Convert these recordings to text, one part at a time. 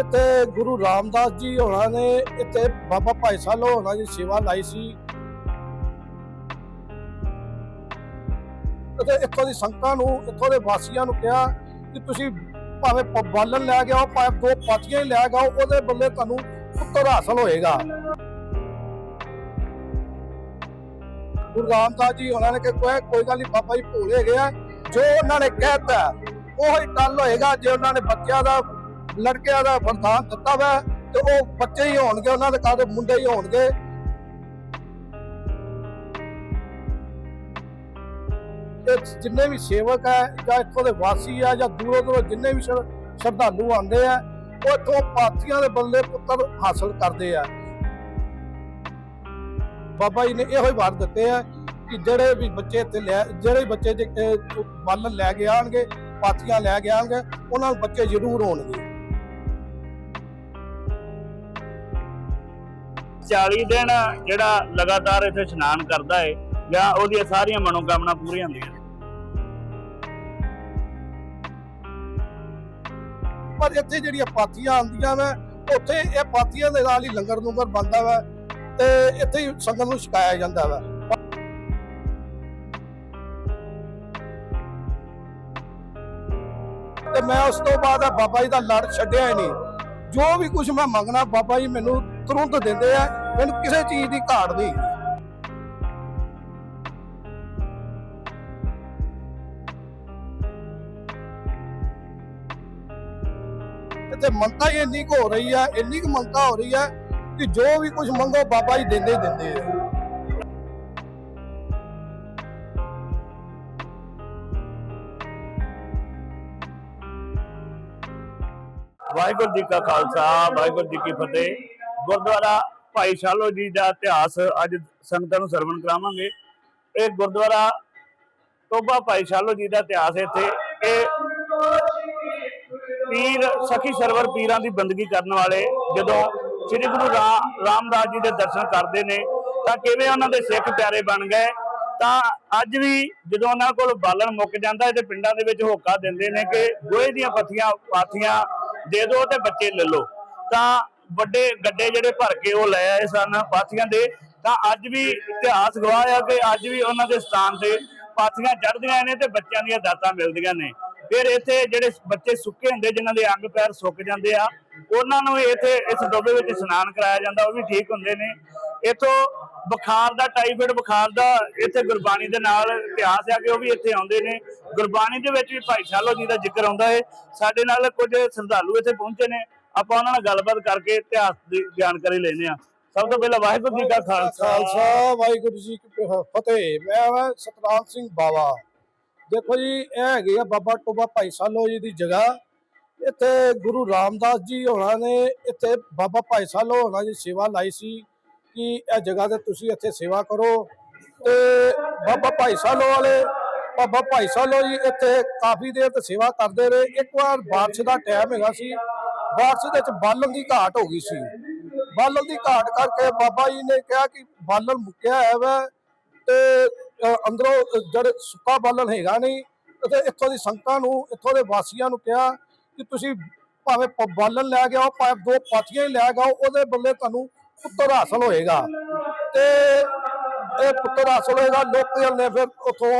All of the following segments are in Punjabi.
ਇੱਥੇ ਗੁਰੂ ਰਾਮਦਾਸ ਜੀ ਹੋਣਾ ਨੇ, ਇੱਥੇ ਬਾਬਾ ਭਾਈ ਸਾਲੋ ਹੋਣਾ ਦੀ ਸੇਵਾ ਲਾਈ ਸੀ। ਅਤੇ ਇੱਥੋਂ ਦੀ ਸੰਗਤਾਂ ਨੂੰ, ਇੱਥੋਂ ਦੇ ਵਾਸੀਆਂ ਨੂੰ ਕਿਹਾ ਕਿ ਤੁਸੀਂ ਭਾਵੇਂ ਬਾਲਣ ਲੈ ਕੇ ਆਓ, ਭਾਵੇਂ ਦੋ ਪਾਥੀਆਂ ਹੀ ਲੈ ਕੇ ਆਓ, ਉਹਦੇ ਬੱਲੇ ਤੁਹਾਨੂੰ ਪੁੱਤਰ ਹਾਸਲ ਹੋਏਗਾ। ਗੁਰੂ ਰਾਮਦਾਸ ਜੀ ਉਹਨਾਂ ਨੇ ਕਿ ਕੋਈ ਗੱਲ ਨਹੀਂ, ਬਾਬਾ ਜੀ ਭੋਲੇ ਹੈਗੇ ਜੋ ਉਹਨਾਂ ਨੇ ਕਹਿਤਾ, ਉਹ ਹੀ ਟੱਲ ਹੋਏਗਾ, ਜੇ ਉਹਨਾਂ ਨੇ ਬੱਚਿਆਂ ਦਾ ਲੜਕਿਆਂ ਦਾ ਵਰਦਾਨ ਦਿੱਤਾ ਵਾ ਤੇ ਉਹ ਬੱਚੇ ਹੀ ਹੋਣਗੇ ਉਹਨਾਂ ਦੇ ਘਰ ਮੁੰਡੇ ਹੀ ਹੋਣਗੇ। ਤੇ ਜਿੰਨੇ ਵੀ ਸੇਵਕ ਹੈ ਜਾਂ ਇੱਥੋਂ ਦੇ ਵਾਸੀ ਆ ਜਾਂ ਦੂਰੋਂ ਦੂਰੋਂ ਜਿੰਨੇ ਵੀ ਸ਼ਰਧਾਲੂ ਆਉਂਦੇ ਆ ਉਹ ਇੱਥੋਂ ਪਾਥੀਆਂ ਦੇ ਬੱਲੇ ਪੁੱਤਰ ਹਾਸਲ ਕਰਦੇ ਆ। ਬਾਬਾ ਜੀ ਨੇ ਇਹੋ ਹੀ ਵਾਰ ਦਿੱਤੇ ਆ ਕਿ ਜਿਹੜੇ ਵੀ ਬੱਚੇ ਇੱਥੇ ਲੈ ਜਿਹੜੇ ਬੱਚੇ ਜੇ, ਅਹ, ਲੈ ਕੇ ਆਣਗੇ ਪਾਥੀਆਂ ਲੈ ਕੇ ਆਣਗੇ ਉਹਨਾਂ ਨੂੰ ਬੱਚੇ ਜ਼ਰੂਰ ਹੋਣਗੇ। 40 ਦਿਨ ਜਿਹੜਾ ਲਗਾਤਾਰ ਇੱਥੇ ਇਸ਼ਨਾਨ ਕਰਦਾ ਹੈ ਜਾਂ ਉਹਦੀਆਂ ਸਾਰੀਆਂ ਮਨੋਕਾਮਨਾ ਪੂਰੀਆਂ ਹੁੰਦੀਆਂ ਪਰ ਇੱਥੇ ਜਿਹੜੀਆਂ ਪਾਥੀਆਂ ਆਉਂਦੀਆਂ ਵਾ, ਉੱਥੇ ਇਹ ਪਾਥੀਆਂ ਦੇ ਨਾਲ ਹੀ ਲੰਗਰ ਲੰਗਰ ਬਣਦਾ ਵਾ, ਤੇ ਇੱਥੇ ਹੀ ਸੰਗਤ ਨੂੰ ਛਕਾਇਆ ਜਾਂਦਾ ਵਾ। ਤੇ ਮੈਂ ਉਸ ਤੋਂ ਬਾਅਦ ਆ ਬਾਬਾ ਜੀ ਦਾ ਲੜ ਛੱਡਿਆ ਹੀ ਨਹੀਂ। ਜੋ ਵੀ ਕੁਝ ਮੈਂ ਮੰਗਣਾ, ਬਾਬਾ ਜੀ ਮੈਨੂੰ ਤੁਰੰਤ ਦਿੰਦੇ ਆ, ਮੈਨੂੰ ਕਿਸੇ ਚੀਜ਼ ਦੀ ਘਾਟ ਨਹੀਂ ਇੱਥੇ ਮੰਨਤਾ ਹੀ ਇੰਨੀ ਕੁ ਹੋ ਰਹੀ ਹੈ ਇੰਨੀ ਕੁ ਮੰਨਤਾ ਹੋ ਰਹੀ ਹੈ ਕਿ ਜੋ ਵੀ ਕੁਝ ਮੰਗੋ ਬਾਬਾ ਜੀ ਦਿੰਦੇ ਹੀ ਦਿੰਦੇ ਆ। ਵਾਹਿਗੁਰੂ ਜੀ ਕਾ ਖਾਲਸਾ, ਵਾਹਿਗੁਰੂ ਜੀ ਕੀ ਫਤਿਹ। ਗੁਰਦੁਆਰਾ ਭਾਈ ਸ਼ਾਲੋ ਜੀ ਦਾ ਇਤਿਹਾਸ ਅੱਜ ਸੰਗਤਾਂ ਨੂੰ ਸਰਵਣ ਕਰਾਵਾਂਗੇ। ਇਹ ਗੁਰਦੁਆਰਾ ਟੋਬਾ ਭਾਈ ਸ਼ਾਲੋ ਜੀ ਦਾ ਇਤਿਹਾਸ ਇੱਥੇ। ਇਹ ਪੀਰ, ਸਖੀ ਸਰਵਰ ਪੀਰਾਂ ਦੀ ਬੰਦਗੀ ਕਰਨ ਵਾਲੇ ਜਦੋਂ ਸ੍ਰੀ ਗੁਰੂ ਰਾ- ਰਾਮਦਾਸ ਜੀ ਦੇ ਦਰਸ਼ਨ ਕਰਦੇ ਨੇ, ਤਾਂ ਕਿਵੇਂ ਉਹਨਾਂ ਦੇ ਸਿੱਖ ਪਿਆਰੇ ਬਣ ਗਏ? ਤਾਂ ਅੱਜ ਵੀ ਜਦੋਂ ਉਹਨਾਂ ਕੋਲ ਬਾਲਣ ਮੁੱਕ ਜਾਂਦਾ ਹੈ ਤੇ ਪਿੰਡਾਂ ਦੇ ਵਿੱਚ ਹੋਕਾ ਦਿੰਦੇ ਨੇ ਕਿ ਗੋਹੇ ਦੀਆਂ ਪੱਥੀਆਂ, ਪਾਥੀਆਂ ਦੇ ਦਿਓ ਤੇ ਬੱਚੇ ਲੈ ਲਓ। ਤਾਂ ਵੱਡੇ ਗੱਡੇ ਜਿਹੜੇ ਭਰ ਕੇ ਉਹ ਲੈ ਆਏ ਸਨ ਪਾਥੀਆਂ ਦੇ। ਤਾਂ ਅੱਜ ਵੀ ਇਤਿਹਾਸ ਗਵਾਹ ਆ ਕਿ ਅੱਜ ਵੀ ਉਹਨਾਂ ਦੇ ਸਥਾਨ ਤੇ ਪਾਥੀਆਂ ਚੜ੍ਹਦੀਆਂ ਨੇ ਤੇ ਬੱਚਿਆਂ ਦੀਆਂ ਦਾਤਾਂ ਮਿਲਦੀਆਂ ਨੇ। ਫਿਰ ਇੱਥੇ ਜਿਹੜੇ ਬੱਚੇ ਸੁੱਕੇ ਹੁੰਦੇ ਜਿਨ੍ਹਾਂ ਦੇ ਅੰਗ ਪੈਰ ਸੁੱਕ ਜਾਂਦੇ ਆ, ਉਹਨਾਂ ਨੂੰ ਇੱਥੇ ਇਸ ਡੋਬੇ ਵਿੱਚ ਇਸ਼ਨਾਨ ਕਰਾਇਆ ਜਾਂਦਾ, ਉਹ ਵੀ ਠੀਕ ਹੁੰਦੇ ਨੇ। ਇਥੋਂ ਬੁਖਾਰ ਦਾ, ਟਾਈਫਾਇਡ ਬੁਖਾਰ ਦਾ ਇੱਥੇ ਗੁਰਬਾਣੀ ਦੇ ਨਾਲ ਇਤਿਹਾਸ ਆ ਕਿ ਉਹ ਵੀ ਇੱਥੇ ਆਉਂਦੇ ਨੇ। ਗੁਰਬਾਣੀ ਦੇ ਵਿੱਚ ਵੀ ਭਾਈ ਸ਼ਾਲੋ ਜੀ ਦਾ ਜ਼ਿਕਰ ਆਉਂਦਾ ਹੈ ਸਾਡੇ ਨਾਲ ਕੁਝ ਸ਼ਰਧਾਲੂ ਇੱਥੇ ਪਹੁੰਚੇ ਨੇ। ਆਪਾਂ ਉਹਨਾਂ ਨਾਲ ਗੱਲਬਾਤ ਕਰਕੇ ਇਤਿਹਾਸ ਦੀ ਜਾਣਕਾਰੀ ਲੈਣੇ ਆ ਸਭ ਤੋਂ ਪਹਿਲਾਂ ਵਾਹਿਗੁਰੂ ਜੀ ਕਾ ਖਾਲਸਾ। ਖਾਲਸਾ, ਵਾਹਿਗੁਰੂ ਜੀ ਕੀ ਫਤਿਹ। ਮੈਂ ਹਾਂ ਸਤਨਾਮ ਸਿੰਘ ਬਾਵਾ। ਦੇਖੋ ਜੀ, ਇਹ ਹੈਗੀ ਆ ਬਾਬਾ ਟੋਬਾ ਭਾਈ ਸਾਲੋ ਜੀ ਦੀ ਜਗ੍ਹਾ। ਇੱਥੇ ਗੁਰੂ ਰਾਮਦਾਸ ਜੀ ਹੋਣਾ ਨੇ ਇੱਥੇ ਬਾਬਾ ਭਾਈ ਸਾਲੋ ਹੋਣਾ ਦੀ ਸੇਵਾ ਲਾਈ ਸੀ ਕਿ ਇਹ ਜਗ੍ਹਾ ਤੇ ਤੁਸੀਂ ਇੱਥੇ ਸੇਵਾ ਕਰੋ। ਤੇ ਬਾਬਾ ਭਾਈ ਸਾਲੋ ਵਾਲੇ, ਬਾਬਾ ਭਾਈ ਸਾਲੋ ਜੀ ਇੱਥੇ ਕਾਫੀ ਦੇਰ ਤੇ ਸੇਵਾ ਕਰਦੇ ਰਹੇ। ਇੱਕ ਵਾਰ ਬਾਰਿਸ਼ ਦਾ ਟਾਈਮ ਹੈਗਾ ਸੀ। ਬਾਰਿਸ਼ ਦੇ ਵਿੱਚ ਬਾਲਣ ਦੀ ਘਾਟ ਹੋ ਗਈ ਸੀ। ਬਾਲਣ ਦੀ ਘਾਟ ਕਰਕੇ ਬਾਬਾ ਜੀ ਨੇ ਕਿਹਾ ਕਿ ਬਾਲਣ ਮੁੱਕਿਆ ਹੈ ਵਾ ਤੇ ਅੰਦਰੋਂ ਅ, ਜਿਹੜੇ ਸੁੱਕਾ ਬਾਲਣ ਹੈਗਾ ਨਹੀਂ ਤੇ ਇੱਥੋਂ ਦੀ ਸੰਗਤਾਂ ਨੂੰ ਇੱਥੋਂ ਦੇ ਵਾਸੀਆਂ ਨੂੰ ਕਿਹਾ ਕਿ ਤੁਸੀਂ ਭਾਵੇਂ ਬਾਲਣ ਲੈ ਕੇ ਆਓ ਭਾਵੇਂ ਦੋ ਪਾਥੀਆਂ ਹੀ ਲੈ ਕੇ ਉਹਦੇ ਬੱਲੇ ਤੁਹਾਨੂੰ ਪੁੱਤਰ ਹਾਸਲ ਹੋਏਗਾ। ਤੇ ਇਹ ਪੁੱਤਰ ਹਾਸਲ ਹੋਏਗਾ ਲੋਕਾਂ ਨੇ ਫਿਰ ਉਥੋਂ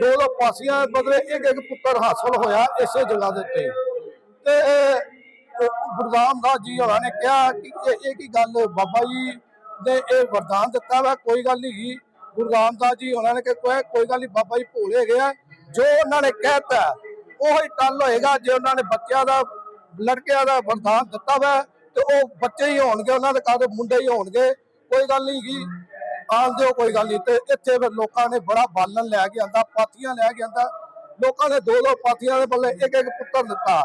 ਦੋ ਦੋ ਪਾਸੀਆਂ ਬਦਲੇ ਇੱਕ ਇੱਕ ਪੁੱਤਰ ਹਾਸਲ ਹੋਇਆ ਇਸੇ ਜਗ੍ਹਾ ਦੇ ਉੱਤੇ। ਤੇ ਇਹ ਉਹ ਗੁਰੂ ਰਾਮਦਾਸ ਜੀ ਹੋਰਾਂ ਨੇ ਕਿਹਾ ਕਿ ਇਹ ਇਹ ਕੀ ਗੱਲ ਬਾਬਾ ਜੀ ਨੇ ਇਹ ਵਰਦਾਨ ਦਿੱਤਾ ਵਾ, ਕੋਈ ਗੱਲ ਨਹੀਂ ਗੀ ਗੁਰੂ ਰਾਮਦਾਸ ਜੀ ਹੋਰਾਂ ਨੇ ਕਿ ਕੋਈ ਗੱਲ ਨਹੀਂ, ਬਾਬਾ ਜੀ ਭੋਲੇ ਹੈਗੇ ਜੋ ਉਹਨਾਂ ਨੇ ਕਹਿਤਾ, ਉਹ ਹੀ ਟੱਲ ਹੋਏਗਾ ਜੇ ਉਹਨਾਂ ਨੇ ਬੱਚਿਆਂ ਦਾ, ਲੜਕਿਆਂ ਦਾ ਵਰਦਾਨ ਦਿੱਤਾ ਵਾ, ਤੇ ਉਹ ਬੱਚੇ ਹੀ ਹੋਣਗੇ, ਉਹਨਾਂ ਦੇ ਘਰ ਮੁੰਡੇ ਹੀ ਹੋਣਗੇ। ਕੋਈ ਗੱਲ ਨਹੀਂ ਗੀ ਆਣ ਦਿਓ, ਕੋਈ ਗੱਲ ਨਹੀਂ। ਤੇ ਇੱਥੇ ਫਿਰ ਲੋਕਾਂ ਨੇ ਬੜਾ ਬਾਲਣ ਲੈ ਕੇ ਆਂਦਾ, ਪਾਥੀਆਂ ਲੈ ਕੇ ਆਂਦਾ। ਲੋਕਾਂ ਨੇ ਦੋ ਦੋ ਪਾਥੀਆਂ ਦੇ ਬੱਲੇ ਇੱਕ ਇੱਕ ਪੁੱਤਰ ਦਿੱਤਾ।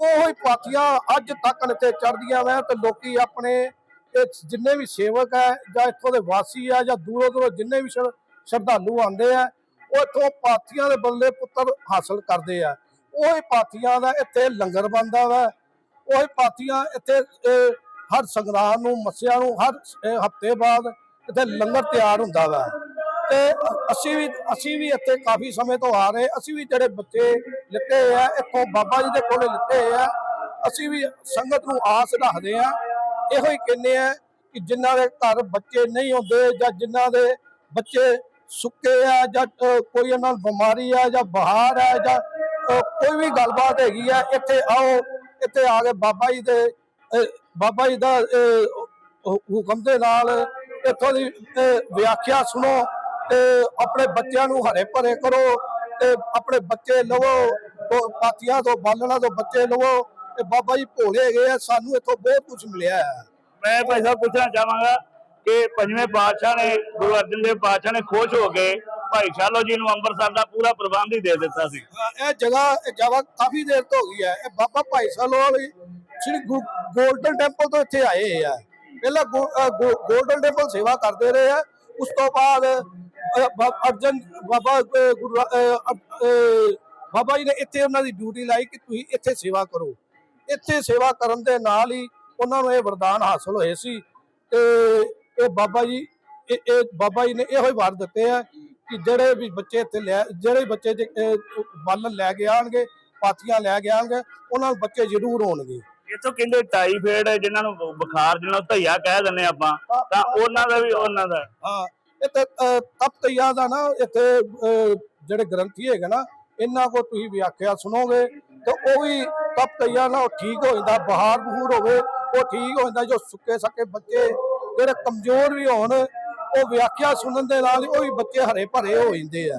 ਉਹ ਹੀ ਪਾਥੀਆਂ ਅੱਜ ਤੱਕ ਇੱਥੇ ਚੜਦੀਆਂ ਵੈ ਤੇ ਲੋਕੀ ਆਪਣੇ ਇਹ ਜਿੰਨੇ ਵੀ ਸੇਵਕ ਹੈ ਜਾਂ ਇੱਥੋਂ ਦੇ ਵਾਸੀ ਆ ਜਾਂ ਦੂਰੋਂ ਦੂਰੋਂ ਜਿੰਨੇ ਵੀ ਸ਼ਰ- ਸ਼ਰਧਾਲੂ ਆਉਂਦੇ ਆ, ਉਹ ਇੱਥੋਂ ਪਾਥੀਆਂ ਦੇ ਬਦਲੇ ਪੁੱਤਰ ਹਾਸਲ ਕਰਦੇ ਆ। ਉਹੀ ਪਾਥੀਆਂ ਦਾ ਇੱਥੇ ਲੰਗਰ ਬਣਦਾ ਵਾ। ਉਹੀ ਪਾਥੀਆਂ ਇੱਥੇ ਹਰ ਸੰਗਰਾਮ ਨੂੰ, ਮੱਸਿਆ ਨੂੰ, ਹਰ ਹਫ਼ਤੇ ਬਾਅਦ ਇੱਥੇ ਲੰਗਰ ਤਿਆਰ ਹੁੰਦਾ ਵਾ। ਤੇ ਅਸੀਂ ਵੀ ਅਸੀਂ ਵੀ ਇੱਥੇ ਕਾਫੀ ਸਮੇਂ ਤੋਂ ਆ ਰਹੇ। ਅਸੀਂ ਵੀ ਜਿਹੜੇ ਬੱਚੇ ਲਿੱਤੇ ਹੋਏ ਆ, ਇੱਥੋਂ ਬਾਬਾ ਜੀ ਦੇ ਕੋਲੇ ਲਿੱਤੇ ਹੋਏ ਆ, ਅਸੀਂ ਵੀ ਸੰਗਤ ਨੂੰ ਆਸ ਰੱਖਦੇ ਆ। ਇਹੋ ਹੀ ਕਹਿੰਦੇ ਆ ਕਿ ਜਿਨ੍ਹਾਂ ਦੇ ਘਰ ਬੱਚੇ ਨਹੀਂ ਹੁੰਦੇ ਜਾਂ ਜਿਨ੍ਹਾਂ ਦੇ ਬੱਚੇ ਸੁੱਕੇ ਆ ਜਾਂ ਕੋਈ ਉਹਨਾਂ ਨੂੰ ਬਿਮਾਰੀ ਆ ਜਾਂ ਬਹਾਰ ਆ ਜਾਂ ਕੋਈ ਵੀ ਗੱਲਬਾਤ ਹੈਗੀ ਆ, ਇੱਥੇ ਆਓ, ਇੱਥੇ ਆ ਕੇ ਬਾਬਾ ਜੀ ਦੇ ਬਾਬਾ ਜੀ ਦਾ ਹੁਕਮ ਦੇ ਨਾਲ ਇੱਥੋਂ ਦੀ ਵਿਆਖਿਆ ਸੁਣੋ। ਤੇ ਆਪਣੇ ਬੱਚਿਆਂ ਨੂੰ ਹਰੇ ਭਰੇ ਕਰੋ ਤੇ ਆਪਣੇ ਬੱਚੇ ਲਵੋ ਪਾਤੀਆਂ ਤੋਂ ਬਾਲਣਾ ਤੋਂ ਬੱਚੇ ਲਵੋ ਤੇ ਬਾਬਾ ਜੀ ਭੋਲੇ ਹੈਗੇ ਆ ਸਾਨੂੰ ਇੱਥੋਂ ਬਹੁਤ ਕੁਝ ਮਿਲਿਆ ਹੈ। ਮੈਂ ਭਾਈ ਸਾਹਿਬ ਪੁੱਛਣਾ ਚਾਹਾਂਗਾ ਕਿ ਪੰਜਵੇਂ ਪਾਤਸ਼ਾਹ ਨੇ ਗੁਰੂ ਅਰਜਨ ਦੇਵ ਪਾਤਸ਼ਾਹ ਨੇ ਖੁਸ਼ ਹੋ ਕੇ ਭਾਈ ਸ਼ਾਲੋ ਜੀ ਨੂੰ ਅੰਮ੍ਰਿਤਸਰ ਦਾ ਪੂਰਾ ਪ੍ਰਬੰਧ ਹੀ ਦੇ ਦਿੱਤਾ ਸੀ। ਇਹ ਜਗ੍ਹਾ ਇਹ ਜਗ੍ਹਾ ਕਾਫੀ ਦੇਰ ਤੋਂ ਹੋ ਗਈ ਹੈ। ਇਹ ਬਾਬਾ ਭਾਈ ਸਾਲੋ ਵਾਲੀ ਸ੍ਰੀ ਗੋਲਡਨ ਟੈਂਪਲ ਤੋਂ ਇੱਥੇ ਆਏ ਆ। ਪਹਿਲਾਂ ਗੋਲਡਨ ਟੈਂਪਲ ਸੇਵਾ ਕਰਦੇ ਰਹੇ ਆ ਉਸ ਤੋਂ ਬਾਅਦ ਅਰਜਨ ਬਾਬਾ ਗੁਰੂ ਜੀ ਨੇ ਇੱਥੇ ਉਹਨਾਂ ਦੀ ਡਿਊਟੀ ਲਾਈ ਕਿ ਤੁਸੀਂ ਇੱਥੇ ਸੇਵਾ ਕਰੋ। ਇੱਥੇ ਸੇਵਾ ਕਰਨ ਦੇ ਨਾਲ ਹੀ ਉਹਨਾਂ ਨੂੰ ਇਹ ਵਰਦਾਨ ਹਾਸਲ ਹੋਏ ਸੀ ਤੇ ਇਹ ਬਾਬਾ ਜੀ ਇਹ ਬਾਬਾ ਜੀ ਨੇ ਇਹੋ ਹੀ ਵਾਰ ਦਿੱਤੇ ਆ ਕਿ ਜਿਹੜੇ ਵੀ ਬੱਚੇ ਇੱਥੇ ਲੈ ਜਿਹੜੇ ਬੱਚੇ ਬਾਲਣ ਲੈ ਕੇ ਆਣਗੇ ਪਾਥੀਆਂ ਲੈ ਕੇ ਆਣਗੇ ਉਹਨਾਂ ਨੂੰ ਬੱਚੇ ਜ਼ਰੂਰ ਹੋਣਗੇ ਇਥੋਂ ਕਹਿੰਦੇ ਟਾਈਫਾਇਡ ਜਿਨ੍ਹਾਂ ਨੂੰ ਬੁਖਾਰ ਜਿਹਨਾਂ ਨੂੰ ਧਈਆ ਕਹਿ ਦਿੰਦੇ ਆਪਾਂ ਤਾਂ ਉਹਨਾਂ ਦਾ ਵੀ ਉਹਨਾਂ ਦਾ। ਹਾਂ ਇੱਥੇ ਤਪਤਈਆ ਦਾ ਨਾ ਇੱਥੇ ਜਿਹੜੇ ਗ੍ਰੰਥੀ ਹੈਗੇ ਨਾ ਇਹਨਾਂ ਕੋ ਤੁਸੀਂ ਵਿਆਖਿਆ ਸੁਣੋਗੇ ਤੇ ਉਹ ਵੀ ਤਪਤਈਆ ਨਾਲ ਠੀਕ ਹੋ ਜਾਂਦਾ ਬਹਾਰ ਬਹੂਰ ਹੋਵੇ ਉਹ ਠੀਕ ਹੋ ਜਾਂਦਾ ਜੋ ਸੁੱਕੇ ਸੱਕੇ ਬੱਚੇ ਜਿਹੜੇ ਕਮਜ਼ੋਰ ਵੀ ਹੋਣ ਉਹ ਵਿਆਖਿਆ ਸੁਣਨ ਦੇ ਨਾਲ ਉਹ ਵੀ ਬੱਚੇ ਹਰੇ ਭਰੇ ਹੋ ਜਾਂਦੇ ਆ।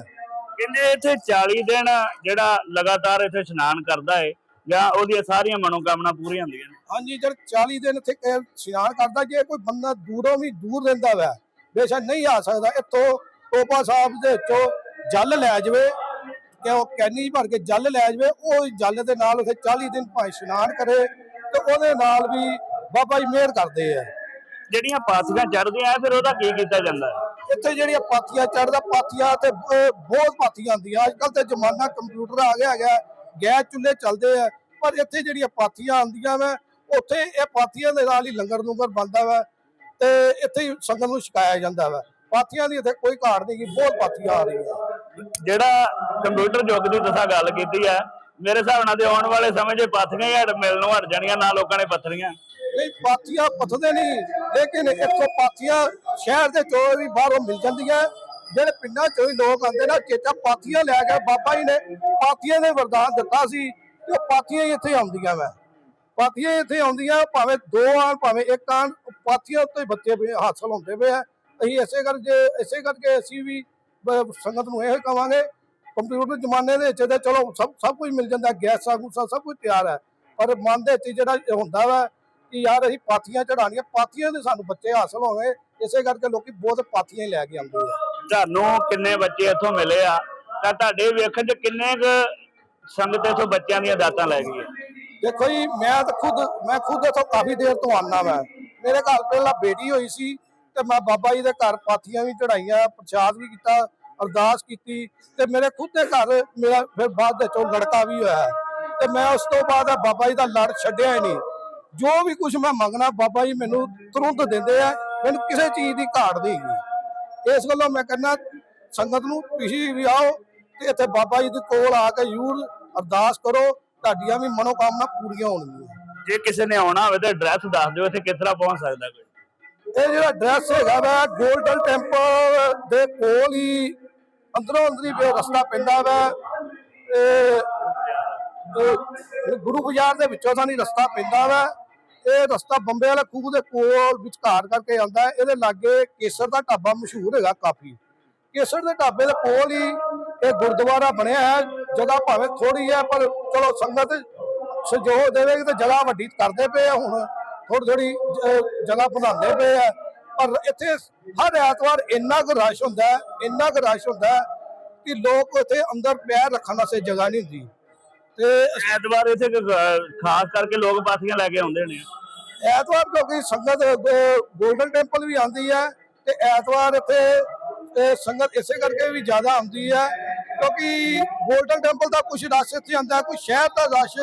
ਕਹਿੰਦੇ ਇੱਥੇ 40 ਦਿਨ ਜਿਹੜਾ ਲਗਾਤਾਰ ਇੱਥੇ ਇਸ਼ਨਾਨ ਕਰਦਾ ਹੈ ਜਾਂ ਉਹਦੀਆਂ ਸਾਰੀਆਂ ਮਨੋਕਾਮਨਾ ਪੂਰੀਆਂ ਹੁੰਦੀਆਂ ਨੇ? ਹਾਂਜੀ ਜਦ 40 ਦਿਨ ਇੱਥੇ ਇਸ਼ਨਾਨ ਕਰਦਾ ਜੇ ਕੋਈ ਬੰਦਾ ਦੂਰੋਂ ਵੀ ਦੂਰ ਰਹਿੰਦਾ ਵਾ ਬੇਸ਼ੱਕ ਨਹੀਂ ਆ ਸਕਦਾ। ਇੱਥੋਂ ਟੋਪਾ ਸਾਹਿਬ ਦੇ ਵਿੱਚੋਂ ਜਲ ਲੈ ਜਾਵੇ ਕਿ ਉਹ ਕੈਨੀ ਭਰ ਕੇ ਜਲ ਲੈ ਜਾਵੇ ਉਹ ਜਲ ਦੇ ਨਾਲ ਉੱਥੇ 40 ਦਿਨ ਭਾਵੇਂ ਇਸ਼ਨਾਨ ਕਰੇ ਤੇ ਉਹਦੇ ਨਾਲ ਵੀ ਬਾਬਾ ਜੀ ਮਿਹਰ ਕਰਦੇ ਆ। ਜਿਹੜੀਆਂ ਪਾਥੀਆਂ ਚੜ੍ਹਦੀਆਂ ਫਿਰ ਉਹਦਾ ਕੀ ਕੀਤਾ ਜਾਂਦਾ? ਇੱਥੇ ਜਿਹੜੀਆਂ ਪਾਥੀਆਂ ਚੜਦਾ ਪਾਥੀਆਂ ਤੇ ਬਹੁਤ ਪਾਥੀਆਂ ਆਉਂਦੀਆਂ ਅੱਜ ਕੱਲ ਤੇ ਜ਼ਮਾਨਾ ਕੰਪਿਊਟਰ ਆ ਗਿਆ ਹੈਗਾ ਗੈਸ ਚੁੱਲ੍ਹੇ ਚੱਲਦੇ ਆ ਪਰ ਇੱਥੇ ਜਿਹੜੀਆਂ ਪਾਥੀਆਂ ਆਉਂਦੀਆਂ ਵਾ ਉੱਥੇ ਇਹ ਪਾਥੀਆਂ ਦੇ ਨਾਲ ਹੀ ਲੰਗਰ ਲੰਗਰ ਬਣਦਾ ਵਾ। ਤੇ ਇੱਥੇ ਹੀ ਸੰਗਤ ਨੂੰ ਛਕਾਇਆ ਜਾਂਦਾ ਵਾ। ਪਾਥੀਆਂ ਦੀ ਇੱਥੇ ਕੋਈ ਘਾਟ ਨਹੀਂ ਗੀ ਬਹੁਤ ਪਾਥੀਆਂ ਆ ਰਹੀਆਂ। ਜਿਹੜਾ ਕੰਪਿਊਟਰ ਯੁੱਗ ਦੀ ਤੁਸੀਂ ਗੱਲ ਕੀਤੀ ਹੈ ਮੇਰੇ ਹਿਸਾਬ ਨਾਲ ਤੇ ਆਉਣ ਵਾਲੇ ਸਮੇਂ 'ਚ ਪਾਥੀਆਂ ਹੀ ਹਟ ਮਿਲਣੋਂ ਹਟ ਜਾਣੀਆਂ ਨਾ ਲੋਕਾਂ ਨੇ ਪੱਥਰੀਆਂ। ਨਹੀਂ ਪਾਥੀਆਂ ਪੱਥਦੇ ਨਹੀਂ ਲੇਕਿਨ ਇੱਥੋਂ ਪਾਥੀਆਂ ਸ਼ਹਿਰ ਦੇ ਚੋਂ ਵੀ ਬਾਹਰੋਂ ਮਿਲ ਜਾਂਦੀਆਂ। ਜਿਹੜੇ ਪਿੰਡਾਂ ਚੋਂ ਹੀ ਲੋਕ ਆਉਂਦੇ ਨਾ ਚੇਚਾ ਪਾਥੀਆਂ ਲੈ ਕੇ ਬਾਬਾ ਜੀ ਨੇ ਪਾਥੀਆਂ ਦੇ ਵਰਦਾਨ ਦਿੱਤਾ ਸੀ ਕਿ ਉਹ ਪਾਥੀਆਂ ਹੀ ਇੱਥੇ ਆਉਂਦੀਆਂ ਵਾ। ਪਾਥੀਆਂ ਇੱਥੇ ਆਉਂਦੀਆਂ, ਭਾਵੇਂ ਦੋ ਆਣ, ਭਾਵੇਂ ਇੱਕ ਆਣ, ਪਾਥੀਆਂ ਉੱਤੇ ਬੱਚੇ ਹਾਸਲ ਹੁੰਦੇ ਪਏ ਆ। ਅਸੀਂ ਇਸੇ ਕਰਕੇ ਇਸੇ ਕਰਕੇ ਅਸੀਂ ਵੀ ਸੰਗਤ ਨੂੰ ਇਹ ਕਵਾਂਗੇ ਕੰਪਿਊਟਰ ਜ਼ਮਾਨੇ ਦੇ ਵਿੱਚ ਤੇ ਚਲੋ ਸਭ ਸਭ ਕੁਝ ਮਿਲ ਜਾਂਦਾ, ਗੈਸਾਂ ਗੂਸਾਂ ਸਭ ਕੁਝ ਤਿਆਰ ਹੈ। ਪਰ ਮਨ ਦੇ ਵਿੱਚ ਜਿਹੜਾ ਹੁੰਦਾ ਵਾ ਕਿ ਯਾਰ ਅਸੀਂ ਪਾਥੀਆਂ ਚੜਾਣੀਆਂ ਪਾਥੀਆਂ ਦੇ ਸਾਨੂੰ ਬੱਚੇ ਹਾਸਲ ਹੋਵੇ ਇਸੇ ਕਰਕੇ ਲੋਕੀ ਬਹੁਤ ਪਾਥੀਆਂ ਹੀ ਲੈ ਕੇ ਆਉਂਦੇ ਆ। ਤੁਹਾਨੂੰ ਕਿੰਨੇ ਬੱਚੇ ਇੱਥੋਂ ਮਿਲੇ ਆ? ਤਾਂ ਤੁਹਾਡੇ ਵੇਖਣ 'ਚ ਕਿੰਨੇ ਕੁ ਸੰਗਤ ਇੱਥੋਂ ਬੱਚਿਆਂ ਦੀਆਂ ਦਾਤਾਂ ਲੈ ਗਈ ਹੈ ਦੇਖੋ ਜੀ, ਮੈਂ ਤਾਂ ਖੁਦ, ਮੈਂ ਖੁਦ ਇੱਥੋਂ ਕਾਫੀ ਦੇਰ ਤੋਂ ਆਨਾ ਮੈਂ ਮੇਰੇ ਘਰ ਪਹਿਲਾਂ ਬੇਟੀ ਹੋਈ ਸੀ ਤੇ ਮੈਂ ਬਾਬਾ ਜੀ ਦੇ ਘਰ ਪਾਥੀਆਂ ਵੀ ਚੜਾਈਆਂ ਪ੍ਰਸ਼ਾਦ ਵੀ ਕੀਤਾ, ਅਰਦਾਸ ਕੀਤੀ ਤੇ ਮੇਰੇ ਖੁਦ ਦੇ ਘਰ ਮੇਰਾ ਫਿਰ ਬਾਅਦ ਦੇ ਚੋਂ ਲੜਕਾ ਵੀ ਹੋਇਆ ਤੇ ਮੈਂ ਉਸ ਤੋਂ ਬਾਅਦ ਆ ਬਾਬਾ ਜੀ ਦਾ ਲੜ ਛੱਡਿਆ ਹੀ ਨਹੀਂ। ਜੋ ਵੀ ਕੁਝ ਮੈਂ ਮੰਗਣਾ, ਬਾਬਾ ਜੀ ਮੈਨੂੰ ਤੁਰੰਤ ਦਿੰਦੇ ਆ, ਮੈਨੂੰ ਕਿਸੇ ਚੀਜ਼ ਦੀ ਘਾਟ ਨਹੀਂ ਹੈਗੀ। ਇਸ ਗੱਲੋਂ ਮੈਂ ਕਹਿੰਦਾ, ਸੰਗਤ ਨੂੰ ਤੁਸੀਂ ਵੀ ਆਓ ਤੇ ਇੱਥੇ ਬਾਬਾ ਜੀ ਦੇ ਕੋਲ ਆ ਕੇ ਜ਼ਰੂਰ ਅਰਦਾਸ ਕਰੋ। ਤੁਹਾਡੀਆਂ ਵੀ ਮਨੋਕਾਮਨਾ ਪੂਰੀਆਂ ਹੋਣਗੀਆਂ। ਜੇ ਕਿਸੇ ਨੇ ਆਉਣਾ ਹੋਵੇ ਤਾਂ ਐਡਰੈਸ ਦੱਸ ਦਿਓ ਇੱਥੇ ਕਿਸ ਤਰ੍ਹਾਂ ਪਹੁੰਚ ਸਕਦਾ ਕੋਈ। ਇਹ ਜਿਹੜਾ ਐਡਰੈਸ ਹੈਗਾ ਵਾ ਗੋਲਡਨ ਟੈਂਪਲ ਦੇ ਕੋਲ ਹੀ ਅੰਦਰੋਂ ਅੰਦਰੀ ਵੀ ਰਸਤਾ ਪੈਂਦਾ ਵਾ ਇਹ ਗੁਰੂ ਬਾਜ਼ਾਰ ਦੇ ਵਿੱਚੋਂ ਸਾਨੀ ਰਸਤਾ ਪੈਂਦਾ ਵਾ। ਇਹ ਰਸਤਾ ਬੰਬੇ ਵਾਲੇ ਖੂਹ ਦੇ ਕੋਲ ਵਿਚਕਾਰ ਕਰਕੇ ਆਉਂਦਾ ਹੈ। ਇਹਦੇ ਲਾਗੇ ਕੇਸਰ ਦਾ ਢਾਬਾ ਮਸ਼ਹੂਰ ਹੈਗਾ ਕਾਫੀ। ਕੇਸਰ ਦੇ ਢਾਬੇ ਦੇ ਕੋਲ ਹੀ ਇਹ ਗੁਰਦੁਆਰਾ ਬਣਿਆ ਹੈ। ਜਗ੍ਹਾ ਭਾਵੇਂ ਥੋੜੀ ਹੈ ਪਰ ਚਲੋ ਸੰਗਤ ਸਹਿਯੋਗ ਦੇਵੇਗੀ ਤੇ ਜਗ੍ਹਾ ਵੱਡੀ ਕਰਦੇ ਪਏ ਆ ਹੁਣ। ਥੋੜੀ ਥੋੜੀ ਜਗ੍ਹਾ ਬਣਾਉਂਦੇ ਪਏ ਆ। ਪਰ ਇੱਥੇ ਹਰ ਐਤਵਾਰ ਇੰਨਾ ਕੁ ਰਸ਼ ਹੁੰਦਾ ਹੈ ਇੰਨਾ ਕੁ ਰਸ਼ ਹੁੰਦਾ ਕਿ ਲੋਕ ਇੱਥੇ ਅੰਦਰ ਪੈਰ ਰੱਖਣ ਵਾਸਤੇ ਜਗ੍ਹਾ ਨਹੀਂ ਹੁੰਦੀ। ਤੇ ਐਤਵਾਰ ਇੱਥੇ ਖਾਸ ਕਰਕੇ ਲੋਕ ਪਾਥੀਆਂ ਲੈ ਕੇ ਆਉਂਦੇ ਨੇ। ਐਤਵਾਰ ਕਿਉਂਕਿ ਸੰਗਤ ਗੋਲਡਨ ਟੈਂਪਲ ਵੀ ਆਉਂਦੀ ਹੈ ਤੇ ਐਤਵਾਰ ਇੱਥੇ ਸੰਗਤ ਇਸੇ ਕਰਕੇ ਵੀ ਜ਼ਿਆਦਾ ਆਉਂਦੀ ਹੈ ਕਿਉਂਕਿ ਗੋਲਡਨ ਟੈਂਪਲ ਦਾ ਕੁਝ ਰਸ਼ ਇੱਥੇ ਆਉਂਦਾ ਕੁਝ ਸ਼ਹਿਰ ਦਾ ਰਸ਼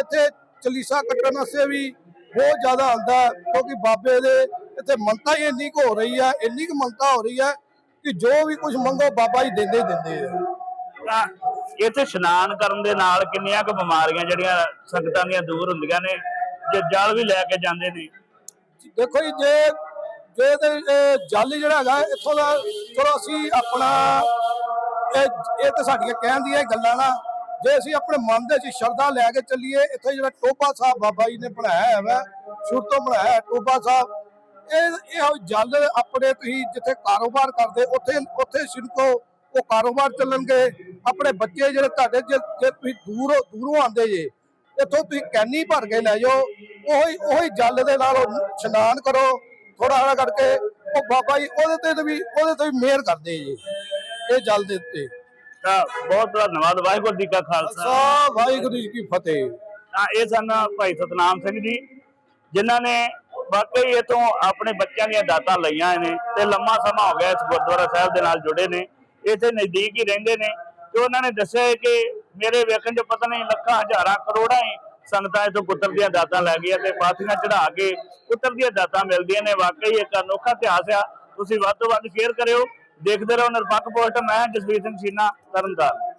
ਇੱਥੇ ਚਲੀਸਾ ਕੱਟਣ ਵਾਸਤੇ ਵੀ ਬਹੁਤ ਜ਼ਿਆਦਾ ਆਉਂਦਾ ਹੈ, ਕਿਉਂਕਿ ਬਾਬੇ ਦੇ ਇੱਥੇ ਮੰਨਤਾ ਹੀ ਇੰਨੀ ਕੁ ਹੋ ਰਹੀ ਹੈ ਇੰਨੀ ਕੁ ਮੰਨਤਾ ਹੋ ਰਹੀ ਹੈ ਕਿ ਜੋ ਵੀ ਕੁਝ ਮੰਗੋ ਬਾਬਾ ਜੀ ਦਿੰਦੇ ਹੀ ਦਿੰਦੇ ਆ। ਤਾਂ ਇੱਥੇ ਇਸ਼ਨਾਨ ਕਰਨ ਦੇ ਨਾਲ ਕਿੰਨੀਆਂ ਕੁ ਬਿਮਾਰੀਆਂ ਜਿਹੜੀਆਂ ਸੰਗਤਾਂ ਦੀਆਂ ਦੂਰ ਹੁੰਦੀਆਂ ਨੇ ਜੇ ਜਲ ਵੀ ਲੈ ਕੇ ਜਾਂਦੇ ਨੇ। ਦੇਖੋ ਜੀ ਜੇ ਜੇ ਤੇ ਜਲ ਜਿਹੜਾ ਹੈਗਾ ਇੱਥੋਂ ਦਾ ਚਲੋ ਅਸੀਂ ਆਪਣਾ ਇਹ ਇਹ ਤਾਂ ਸਾਡੀਆਂ ਕਹਿਣ ਦੀਆਂ ਹੀ ਗੱਲਾਂ ਨਾ। ਜੇ ਅਸੀਂ ਆਪਣੇ ਮਨ ਦੇ ਵਿੱਚ ਸ਼ਰਧਾ ਲੈ ਕੇ ਚੱਲੀਏ, ਇੱਥੇ ਜਿਹੜਾ ਟੋਪਾ ਸਾਹਿਬ ਬਾਬਾ ਜੀ ਨੇ ਬਣਾਇਆ ਹੈ ਵਾ, ਸ਼ੁਰੂ ਤੋਂ ਬਣਾਇਆ ਹੈ ਸਾਹਿਬ, ਇਹ ਇਹ ਜਲ ਆਪਣੇ ਤੁਸੀਂ ਜਿੱਥੇ ਕਾਰੋਬਾਰ ਕਰਦੇ, ਉੱਥੇ ਉੱਥੇ ਸਿਰਕੋ ਉਹ ਕਾਰੋਬਾਰ ਚੱਲਣਗੇ। ਆਪਣੇ ਬੱਚੇ ਜਿਹੜੇ ਤੁਹਾਡੇ ਜੇ ਜੇ ਤੁਸੀਂ ਦੂਰੋਂ ਦੂਰੋਂ ਆਉਂਦੇ ਜੇ ਇੱਥੋਂ ਤੁਸੀਂ ਕੈਨੀ ਭਰ ਕੇ ਲੈ ਜਾਓ, ਉਹੀ ਉਹੀ ਜਲ ਦੇ ਨਾਲ ਇਸ਼ਨਾਨ ਕਰੋ ਥੋੜਾ ਥੋੜਾ ਕਰਕੇ, ਉਹ ਬਾਬਾ ਜੀ ਉਹਦੇ ਤੇ ਵੀ, ਉਹਦੇ ਤੇ ਵੀ ਮਿਹਰ ਕਰਦੇ ਜੀ। ਇਹ ਜਲ ਦੇ ਉੱਤੇ। ਤਾਂ ਬਹੁਤ ਬਹੁਤ ਧੰਨਵਾਦ ਵਾਹਿਗੁਰੂ ਜੀ ਕਾ ਖਾਲਸਾ। ਸਾ ਵਾਹਿਗੁਰੂ ਜੀ ਕੀ ਫਤਿਹ। ਤਾਂ ਇਹ ਸਨ ਭਾਈ ਸਤਨਾਮ ਸਿੰਘ ਜੀ ਜਿਨ੍ਹਾਂ ਨੇ ਵਾਕਈ ਇਥੋਂ ਆਪਣੇ ਬੱਚਿਆਂ ਦੀਆਂ ਦਾਤਾਂ ਲਈਆਂ ਨੇ ਤੇ ਲੰਮਾ ਸਮਾਂ ਹੋ ਗਿਆ ਇਸ ਗੁਰਦੁਆਰਾ ਸਾਹਿਬ ਦੇ ਨਾਲ ਜੁੜੇ ਨੇ ਇੱਥੇ ਨਜ਼ਦੀਕ ਹੀ ਰਹਿੰਦੇ ਨੇ ਤੇ ਉਹਨਾਂ ਨੇ ਦੱਸਿਆ ਕਿ ਮੇਰੇ ਵੇਖਣ 'ਚ ਪਤਾ ਨਹੀਂ ਲੱਖਾਂ ਹਜ਼ਾਰਾਂ ਕਰੋੜਾਂ ਹੀ ਸੰਗਤਾਂ ਇਥੋਂ ਪੁੱਤਰ ਦੀਆਂ ਦਾਤਾਂ ਲੈ ਗਈਆਂ ਤੇ ਪਾਥੀਆਂ ਚੜਾ ਕੇ ਪੁੱਤਰ ਦੀਆਂ ਦਾਤਾਂ ਮਿਲਦੀਆਂ ਨੇ। ਵਾਕਈ ਇੱਕ ਅਨੋਖਾ ਇਤਿਹਾਸ ਆ ਤੁਸੀਂ ਵੱਧ ਤੋਂ ਵੱਧ ਸ਼ੇਅਰ ਕਰਿਓ। ਦੇਖਦੇ ਰਹੋ ਨਿਰਪੱਖ ਪੋਸਟ ਮੈਂ ਜਸਵੀਰ ਸਿੰਘ ਸੀਨਾ ਤਰਨਤਾਰਨ।